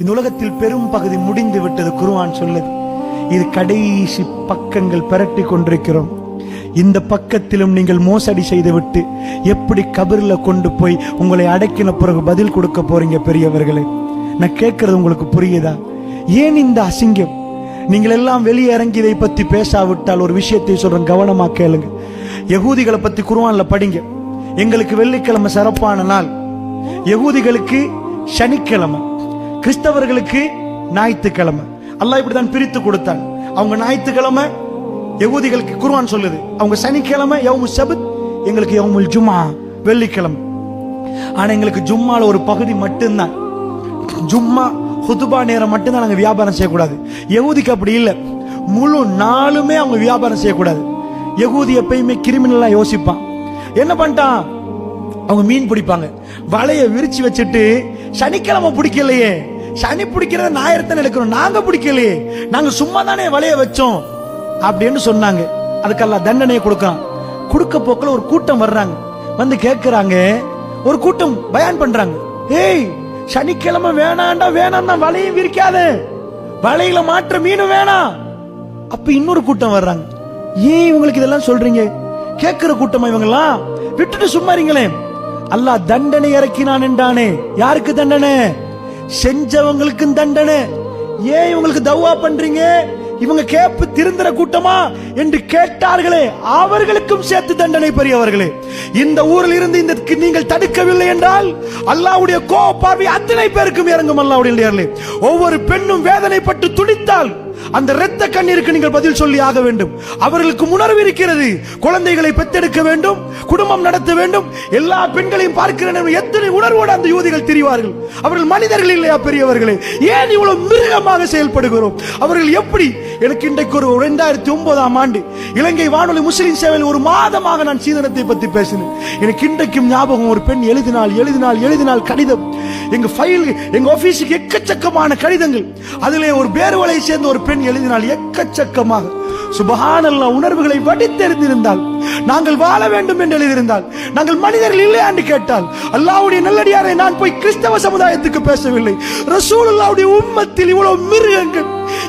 இந்த உலகத்தில் பெரும் பகுதி முடிந்து விட்டது குருவான் சொல்லுது. இது கடைசி பக்கங்கள் பரட்டி கொண்டிருக்கிறோம். இந்த பக்கத்திலும் நீங்கள் மோசடி செய்துவிட்டு எப்படி கபர்ல கொண்டு போய் உங்களை அடக்கின பிறகு பதில் கொடுக்க போறீங்க பெரியவர்களே? நான் கேட்கறது உங்களுக்கு புரியுதா? ஏன் இந்த அசிங்கம்? நீங்கள் எல்லாம் வெளியே இறங்கி இதை பத்தி பேசாவிட்டால் ஒரு விஷயத்தை சொல்றேன் கவனமா கேளுங்க. யகூதிகளை பத்தி குருவான்ல படிங்க. எங்களுக்கு வெள்ளிக்கிழமை சிறப்பான நாள். யகூதிகளுக்கு சனிக்கிழமை. கிறிஸ்தவர்களுக்கு ஞாயிற்றுக்கிழமை. அல்லாஹ் இப்படிதான் பிரித்து கொடுத்தான். அவங்க ஞாயிற்றுக்கிழமை யகூதிகளுக்கு குருவான் சொல்லுது. அவங்க சனிக்கிழமை யவுமு சபத் எங்களுக்கு யவுமுல் ஜும்ஆ வெள்ளிக்கிழமை. ஆனா எங்களுக்கு ஜும்மால ஒரு பகுதி மட்டும்தான். ஜும்மா ஹுதுபா நேரம் மட்டும்தான் நாங்க வியாபாரம் செய்யக்கூடாது. யகூதிக்கு அப்படி இல்லை. முழு நாளுமே அவங்க வியாபாரம் செய்யக்கூடாது. யகூதி எப்பயுமே கிரிமினலா யோசிப்பான். என்ன பண்ணிட்டான்? அவங்க மீன் பிடிப்பாங்க. வலைய விரிச்சு வச்சுட்டு சனிக்கிழமை பிடிக்கலையே. சனி பிடிக்கிறத ஞாயிறத்தனை எடுக்கிறோம் நாங்க பிடிக்கலையே. நாங்க சும்மா தானே வலைய வச்சோம் அப்படின்னு சொன்னாங்க. அதுக்கெல்லாம் தண்டனையை கொடுக்கலாம் கொடுக்க போக்கில் ஒரு கூட்டம் வர்றாங்க. வந்து கேட்கிறாங்க ஒரு கூட்டம் பயான் பண்றாங்க. ஏய் சனிக்கிழமை வேணாண்டா வேணாம் தான் வலையும் விரிக்காது. வலையில மாற்ற மீனும் வேணாம் அப்ப இன்னொரு கூட்டம் வர்றாங்க. ஏன் இவங்களுக்கு இதெல்லாம் சொல்றீங்க? கேட்கிற கூட்டமா இவங்கெல்லாம்? விட்டுட்டு சும்மா இருங்களேன். அல்லாஹ் தண்டனை இறக்கினான் என்றானே. யாருக்கு தண்டனை? செஞ்சவங்களுக்கும் தண்டனை. ஏன் இவங்களுக்கு தவ்வா பண்றீங்க? இவங்க கேப்பு திருந்துற கூட்டமா? என்று கேட்டார்களே அவர்களுக்கும் சேர்த்து தண்டனை பெரியவர்களே. இந்த ஊரில் இருந்து இந்த நீங்கள் தடுக்கவில்லை என்றால் அல்லாவுடைய கோப பார்வை அத்தனை பேருக்கும் இறங்கும் அல்லாவுடைய ஒவ்வொரு பெண்ணும் வேதனைப்பட்டு துடித்தால் அந்த இரத்த கண்ணீருக்கு நீங்கள் பதில் சொல்லி ஆக வேண்டும். அவர்களுக்கு உணர்வு இருக்கிறது. குழந்தைகளை பெத்தெடுக்க வேண்டும். குடும்பம் நடத்த வேண்டும். எல்லா பெண்களையும் பார்க்கிறேன் எத்தனை உணர்வோடு அந்த யூதிகள் திரிவார்கள். அவர்கள் மனிதர்கள் இல்லையா பெரியவர்களே? ஏன் இவ்வளவு மிருகமாக செயல்படுகிறோம்? அவர்கள் எப்படி? எனக்கு இன்றைக்கு ஒரு இரண்டாயிரத்தி ஒன்பதாம் ஆண்டு இலங்கை வானொலி முஸ்லிம் சேவையில் ஒரு மாதமாக நான் சீதனத்தை பத்தி பேசினேன். எனக்கு இன்றைக்கும் ஞாபகம் ஒரு பெண் எழுதினால் எழுதினால் எழுதினால் கடிதம். எங்க ஃபைல் எங்க ஆபீஸுக்கு எக்கச்சக்கமான கடிதங்கள். அதிலே ஒரு பேர்வலை சேர்ந்த ஒரு பெண் எழுதினால் எக்கச்சக்கமாக. சுபஹானல்லா உணர்வுகளை வடித்தெறிந்திருந்தால் நாங்கள் வாழ வேண்டும் என்று எழுதியிருந்தால் நாங்கள் மனிதர்கள் இல்லையா என்று கேட்டால் அல்லாவுடைய நல்லடியாரை நான் போய் கிறிஸ்தவ சமுதாயத்துக்கு பேசவில்லை. ரசூல் அல்லாவுடைய உம்மத்தில் இவ்வளவு மிருகங்கள்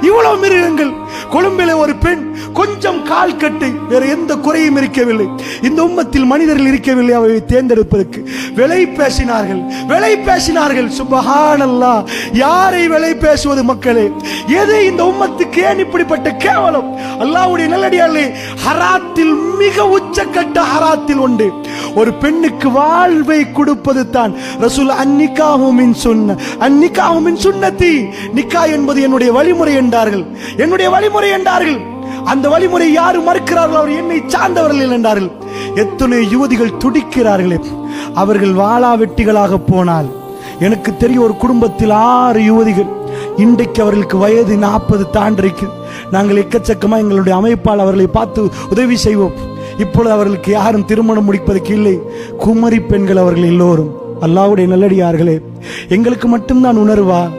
இவ்வளவு மிருகங்கள் கொழும்பில ஒரு பெண் கொஞ்சம் கால் கட்டு வேற எந்த குறையும் இருக்கவில்லை. இந்த உம்மத்தில் மனிதர்கள் இருக்கவில்லை அவை தேர்ந்தெடுப்பதற்கு. விலை பேசினார்கள். விலை பேசினார்கள். சுபஹானல்லா. யாரை விலை பேசுவது மக்களே? எது இந்த உம்மத்துக்கு ஏன் இப்படிப்பட்ட கேவலம்? அல்லாவுடைய நல்லடியாளே ஹராத்தில் மிக உச்சக்கட்ட ஹராத்தில் உண்டு. ஒரு பெண்ணுக்கு வாழ்வை கொடுப்பது தான். ரசூல் அன்னிகாஹுமின் சொன்ன. அன்னிகாஹுமின் சுன்னத்தி. நிக்கா என்பது என்னுடைய வழிமுறை என்றார்கள். என்னுடைய வழிமுறை என்றார்கள். அந்த வழிமுறை யாரு மறுக்கிறார்கள்? அவர் என்னை சார்ந்தவர்கள் என்றார்கள். எத்தனை யுவதிகள் துடிக்கிறார்களே. அவர்கள் வாளா வெட்டிகளாக போனால். எனக்கு தெரியும் ஒரு குடும்பத்தில் ஆறு யுவதிகள். இன்றைக்கு அவர்களுக்கு வயது நாற்பது தாண்டிருக்கு. நாங்கள் எக்கச்சக்கமா எங்களுடைய அமைப்பால் அவர்களை பார்த்து உதவி செய்வோம். இப்பொழுது அவர்களுக்கு யாரும் திருமணம் முடிப்பதற்கு இல்லை. குமரி பெண்கள் அவர்கள் எல்லோரும். அல்லாவுடைய நல்லடியார்களே எங்களுக்கு மட்டும்தான் உணர்வா?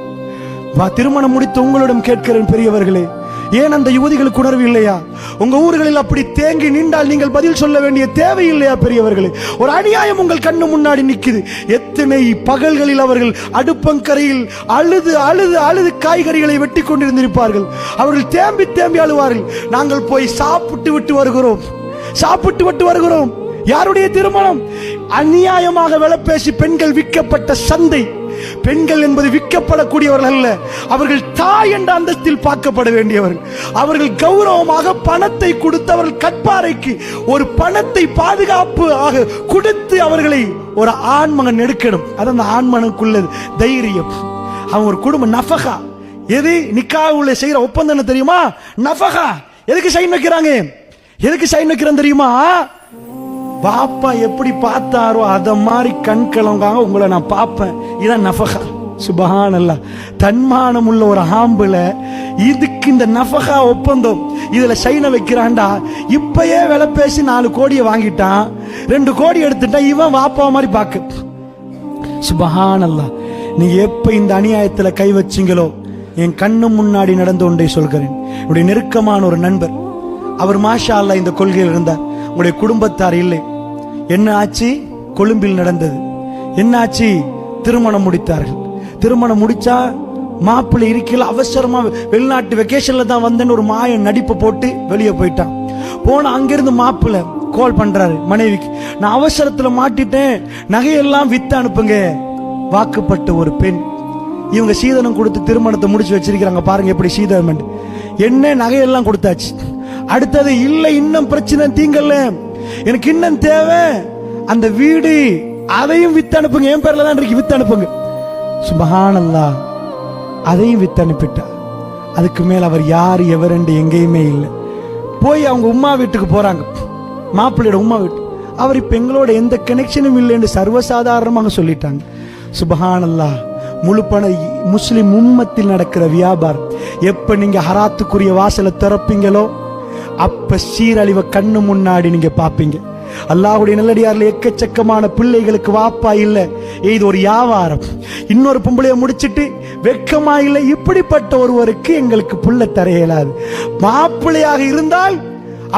வா திருமணம் முடித்து உங்களிடம் கேட்கிறேன் பெரியவர்களே. ஏன் அந்த யுவதிகளுக்கு உணர்வு இல்லையா? உங்க ஊர்களில் அப்படி தேங்கி நின்றால் நீங்கள் பதில் சொல்ல வேண்டிய தேவை இல்லையா பெரியவர்களே? ஒரு அநியாயம் உங்கள் கண்ணு முன்னாடி நிற்குது எத்தனை பகல்களில் அவர்கள் அடுப்பங்கரையில் அழுது அழுது அழுது காய்கறிகளை வெட்டி கொண்டிருந்திருப்பார்கள். அவர்கள் தேம்பி தேம்பி அழுவார்கள். நாங்கள் போய் சாப்பிட்டு விட்டு வருகிறோம். சாப்பிட்டு விட்டு வருகிறோம். யாருடைய திருமணம்? அநியாயமாக விலை பேசி பெண்கள் விற்கப்பட்ட சந்தை. பெண்கள் என்பது விற்கப்படக்கூடியவர்கள் அல்ல. அவர்கள் தாய் என்ற அந்தத்தில் பார்க்கப்பட வேண்டியவர்கள் அவர்கள் கௌரவமாக பணத்தை கொடுத்தவர்கள் கற்பாறைக்கு ஒரு பணத்தை பாதுகாப்பு ஆக கொடுத்து அவர்களை ஒரு ஆண்மகன் எடுக்கணும். அது அந்த ஆண்மகனுக்குள்ள தைரியம். அவன் ஒரு குடும்ப நஃபகா. எது? நிக்கா உள்ள செய்யற ஒப்பந்தம் தெரியுமா? நஃபகா. எதுக்கு சைன் வைக்கிறாங்க? எதுக்கு சைன் வைக்கிறேன் தெரியுமா? பாப்பா எப்படி பார்த்தாரோ அத மாதிரி கண்கலங்காக உங்களை நான் பார்ப்பேன். இதான் நஃபகா. சுபஹான் அல்லா தன்மானம் உள்ள ஒரு ஆம்புல இதுக்கு இந்த நஃபகா ஒப்பந்தம். இதுல சைனை வைக்கிறான்டா. இப்பயே விலை பேசி நாலு கோடியை வாங்கிட்டான். ரெண்டு கோடி எடுத்துட்டா இவன் வாப்பா மாதிரி பார்க்க. சுபஹான் அல்லா நீங்க எப்ப இந்த அநியாயத்துல கை வச்சீங்களோ என் கண்ணு முன்னாடி நடந்து ஒன்றை சொல்கிறேன். என்னுடைய நெருக்கமான ஒரு நண்பர். அவர் மாஷா அல்லா இந்த கொள்கையில் இருந்தார். உங்களுடைய குடும்பத்தார் இல்லை. என்ன ஆச்சு? கொழும்பில் நடந்தது. என்ன ஆச்சு? திருமணம் முடித்தார்கள். திருமணம் முடிச்சா மாப்பிள்ளை இருக்கையில அவசரமா வெளிநாட்டு வெக்கேஷன்ல தான் வந்தேன்னு ஒரு மாய நடிப்பு போட்டு வெளியே போயிட்டான். போன அங்கிருந்து மாப்பிள்ளை கால் பண்றாரு. மனைவிக்கு நான் அவசரத்துல மாட்டிட்டேன். நகையெல்லாம் வித்து அனுப்புங்க. வாக்குப்பட்ட ஒரு பெண். இவங்க சீதனம் கொடுத்து திருமணத்தை முடிச்சு வச்சிருக்கிறாங்க. பாருங்க எப்படி சீதனம். என்ன? நகையெல்லாம் கொடுத்தாச்சு. அடுத்தது இல்லை இன்னும் பிரச்சனை தீங்கல்ல. எனக்கு இன்னும் தேவை. அந்த வீடு அதையும் வித்து அனுப்புங்க. என் பேர்ல தான் இருக்கு வித்து அனுப்புங்க. சுபஹானல்லா அதையும் வித்து அனுப்பிட்டா. அதுக்கு மேல் அவர் யார் எவரெண்டு எங்கேயுமே இல்லை. போய் அவங்க உமா வீட்டுக்கு போறாங்க. மாப்பிள்ளையோட உமா வீட்டு. அவர் இப்ப எங்களோட எந்த கனெக்ஷனும் இல்லைன்னு சர்வசாதாரணமாக சொல்லிட்டாங்க. சுபஹானல்லா முழு பண முஸ்லிம் உம்மத்தில் நடக்கிற வியாபாரம். எப்ப நீங்க ஹராத்துக்குரிய வாசலை திறப்பீங்களோ அப்ப சீரழிவை கண்ணு முன்னாடி நீங்க பாப்பீங்க. அல்லாஹுடைய நல்லடியார்ல எக்கச்சக்கமான பிள்ளைகளுக்கு வாப்பா இல்ல. இது ஒரு வியாபாரம். இன்னொரு பொம்பளைய முடிச்சிட்டு வெக்கமா இல்ல. இப்படிப்பட்ட ஒருவருக்கு எங்களுக்கு புள்ள தர இயலாது மாப்பிள்ளையாக இருந்தால்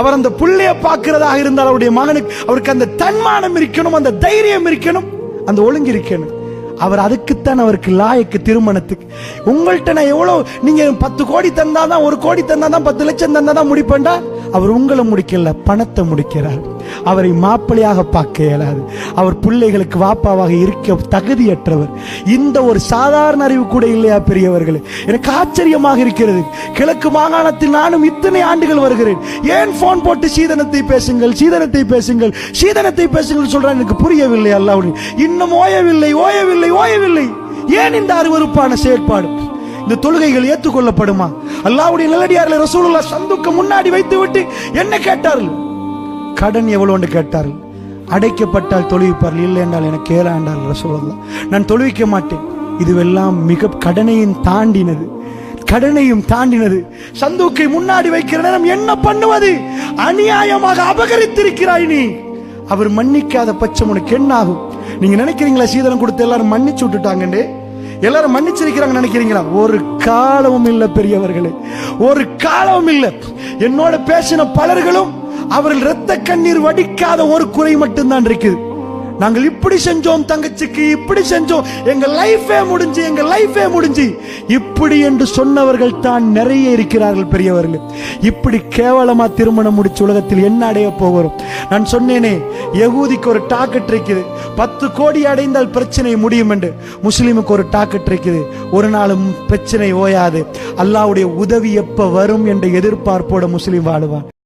அவர் அந்த புள்ளைய பார்க்கிறதாக இருந்தால் அவருடைய மகனுக்கு அவருக்கு அந்த தன்மானம் இருக்கணும் அந்த தைரியம் இருக்கணும் அந்த ஒழுங்கு இருக்கணும். அவர் அதுக்குத்தான் அவருக்கு லாயக்கு திருமணத்துக்கு. உங்கள்கிட்ட நான் எவ்வளவு நீங்க பத்து கோடி தந்தாதான் ஒரு கோடி தந்தாதான் பத்து லட்சம் தந்தாதான் முடிப்பேன்டா? அவர் உங்களை முடிக்கல பணத்தை முடிக்கிறார். அவரை மாப்பிள்ளையாக பார்க்க இயலாது. அவர் பிள்ளைகளுக்கு வாப்பாவாக இருக்க தகுதியற்றவர். இந்த ஒரு சாதாரண அறிவு கூட இல்லையா பெரியவர்களே? எனக்கு ஆச்சரியமாக இருக்கிறது. கிழக்கு மாகாணத்தில் நானும் இத்தனை ஆண்டுகள் வருகிறேன். ஏன் போன் போட்டு சீதனத்தை பேசுங்கள் சீதனத்தை பேசுங்கள் சீதனத்தை பேசுங்கள் சொல்றாங்க எனக்கு புரியவில்லை அல்லாவுடன் இன்னும் ஓயவில்லை ஓயவில்லை ஓயவில்லை. ஏன் இந்த அருவருப்பான செயற்பாடு? இந்த தொழுகைகள் ஏற்றுக்கொள்ளப்படுமா? அல்லாவுடைய நிலடியாரில் ரசூலுல்லா சந்துக்கு முன்னாடி வைத்து விட்டு என்ன கேட்டார்கள்? கடன் எவ்வளோன்னு கேட்டார்கள். அடைக்கப்பட்டால் தொழுவிப்பார்கள் இல்லை என்றால் எனக்கு கேள ரசூலுல்லா நான் தொழுவிக்க மாட்டேன். இதுவெல்லாம் மிக கடனையும் தாண்டினது. கடனையும் தாண்டினது. சந்துக்கை முன்னாடி வைக்கிற நேரம் என்ன பண்ணுவது? அநியாயமாக அபகரித்திருக்கிறாய் நீ. அவர் மன்னிக்காத பட்சம் உனக்கு என்ன ஆகும் நீங்க நினைக்கிறீங்களா சீதனம் கொடுத்து எல்லாரும் மன்னிச்சு விட்டுட்டாங்கன்னு? எல்லாரும் மன்னிச்சிருக்கிறாங்க நினைக்கிறீங்களா? ஒரு காலமும் இல்ல பெரியவர்களே. ஒரு காலமும் இல்ல. என்னோட பேசின பலர்களும் அவர்கள் இரத்த கண்ணீர் வடிக்காத ஒரு குறை மட்டும்தான் இருக்குது. நாங்கள் இப்படி செஞ்சோம் தங்கச்சிக்கு இப்படி செஞ்சோம். எங்க லைஃபே முடிஞ்சு எங்க லைஃபே முடிஞ்சு. இப்படி என்று சொன்னவர்கள் தான் நிறைய இருக்கிறார்கள் பெரியவர்கள். இப்படி கேவலமா திருமணம் முடிச்சு உலகத்தில் என்ன அடைய போகிறோம்? நான் சொன்னேனே யகூதிக்கு ஒரு டாக்கெட் இருக்குது. பத்து கோடி அடைந்தால் பிரச்சனை முடியும் என்று. முஸ்லீமுக்கு ஒரு டாக்கெட் இருக்குது. ஒரு நாளும் பிரச்சனை ஓயாது. அல்லாவுடைய உதவி எப்ப வரும் என்ற எதிர்பார்ப்போட முஸ்லீம் வாழுவான்.